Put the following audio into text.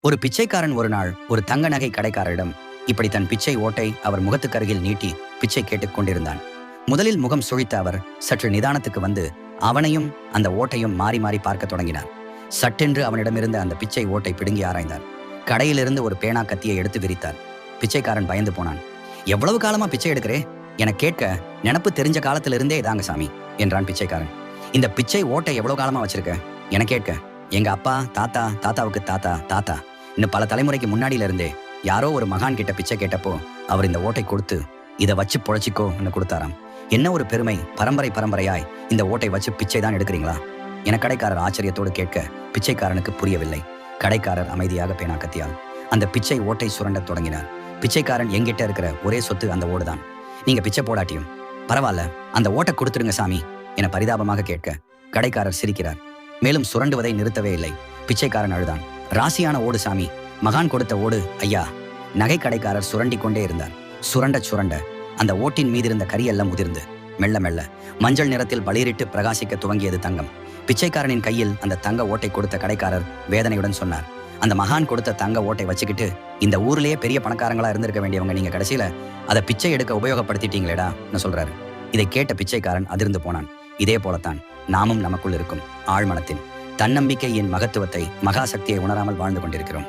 ஒரு பிச்சைக்காரன் ஒரு நாள் ஒரு தங்க நகை கடைக்காரரிடம் இப்படி தன் பிச்சை ஓட்டை அவர் முகத்துக்கு அருகில் நீட்டி பிச்சை கேட்டுக் கொண்டிருந்தான். முதலில் முகம் சுழித்த அவர் சற்று நிதானத்துக்கு வந்து அவனையும் அந்த ஓட்டையும் மாறி மாறி பார்க்கத் தொடங்கினார். சட்டென்று அவனிடமிருந்த அந்த பிச்சை ஓட்டை பிடுங்கி ஆராய்ந்தார். கடையிலிருந்து ஒரு பேனா கத்தியை எடுத்து விரித்தார். பிச்சைக்காரன் பயந்து போனான். எவ்வளவு காலமா பிச்சை எடுக்கிறே? என கேட்க நினப்பு தெரிஞ்ச காலத்திலிருந்தே இதாங்க சாமி என்றான் பிச்சைக்காரன். இந்த பிச்சை ஓட்டை எவ்வளவு காலமா வச்சிருக்க? என கேட்க எங்க அப்பா தாத்தா தாத்தாவுக்கு தாத்தா தாத்தா. இன்னும் பல தலைமுறைக்கு முன்னாடியில இருந்தே யாரோ ஒரு மகான் கிட்ட பிச்சை கேட்டப்போ அவர் இந்த ஓட்டை கொடுத்து இதை வச்சு பொழைச்சிக்கோன்னு கொடுத்தாராம். என்ன ஒரு பெருமை பரம்பரை பரம்பரையாய் இந்த ஓட்டை வச்சு பிச்சை தான் எடுக்கிறீங்களா? என கடைக்காரர் ஆச்சரியத்தோடு கேட்க பிச்சைக்காரனுக்கு புரியவில்லை. கடைக்காரர் அமைதியாக பேனா கத்தியால் அந்த பிச்சை ஓட்டை சுரண்டத் தொடங்கினார். பிச்சைக்காரன் எங்கிட்ட இருக்கிற ஒரே சொத்து அந்த ஓடுதான் நீங்க பிச்சை போடாட்டியும் பரவாயில்ல அந்த ஓட்டை கொடுத்துருங்க சாமி என பரிதாபமாக கேட்க கடைக்காரர் சிரிக்கிறார். மேலும் சுரண்டுவதை நிறுத்தவே இல்லை. பிச்சைக்காரன் அழுதான். ராசியான ஓடு சாமி மகான் கொடுத்த ஓடு ஐயா நகைக்கடைக்காரர் சுரண்டி கொண்டே இருந்தார். சுரண்ட சுரண்ட அந்த ஓட்டின் மீதிருந்த கரியெல்லாம் உதிர்ந்து. மெல்ல மெல்ல மஞ்சள் நிறத்தில் பளிரிட்டு பிரகாசிக்க துவங்கியது தங்கம். பிச்சைக்காரனின் கையில் அந்த தங்க ஓட்டை கொடுத்த கடைக்காரர் வேதனையுடன் சொன்னார். அந்த மகான் கொடுத்த தங்க ஓட்டை வச்சுக்கிட்டு இந்த ஊர்லயே பெரிய பணக்காரங்களா இருந்திருக்க வேண்டியவங்க நீங்க கடைசியில அதை பிச்சை எடுக்க உபயோகப்படுத்திட்டீங்களேடா சொல்றாரு. இதை கேட்ட பிச்சைக்காரன் அதிர்ந்து போனான். இதே போலத்தான் நாமும் நமக்குள் இருக்கும் ஆழ்மனத்தின் தன்னம்பிக்கையின் மகத்துவத்தை மகாசக்தியை உணராமல் வாழ்ந்து கொண்டிருக்கிறோம்.